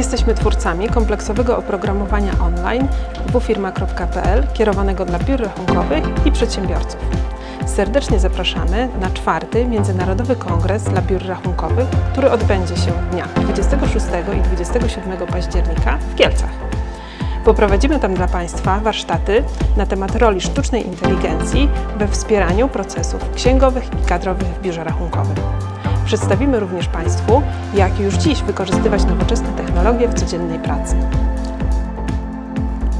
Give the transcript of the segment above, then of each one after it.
Jesteśmy twórcami kompleksowego oprogramowania online www.firma.pl kierowanego dla biur rachunkowych i przedsiębiorców. Serdecznie zapraszamy na czwarty Międzynarodowy Kongres dla Biur Rachunkowych, który odbędzie się dnia 26 i 27 października w Kielcach. Poprowadzimy tam dla Państwa warsztaty na temat roli sztucznej inteligencji we wspieraniu procesów księgowych i kadrowych w biurze rachunkowym. Przedstawimy również Państwu, jak już dziś wykorzystywać nowoczesne technologie w codziennej pracy.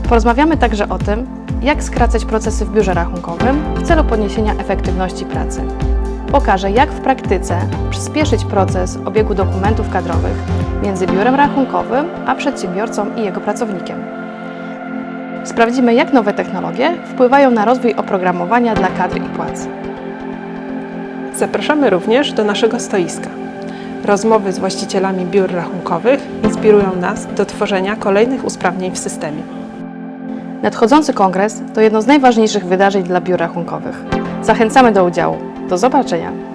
Porozmawiamy także o tym, jak skracać procesy w biurze rachunkowym w celu podniesienia efektywności pracy. Pokażę, jak w praktyce przyspieszyć proces obiegu dokumentów kadrowych między biurem rachunkowym a przedsiębiorcą i jego pracownikiem. Sprawdzimy, jak nowe technologie wpływają na rozwój oprogramowania dla kadr i płac. Zapraszamy również do naszego stoiska. Rozmowy z właścicielami biur rachunkowych inspirują nas do tworzenia kolejnych usprawnień w systemie. Nadchodzący kongres to jedno z najważniejszych wydarzeń dla biur rachunkowych. Zachęcamy do udziału. Do zobaczenia!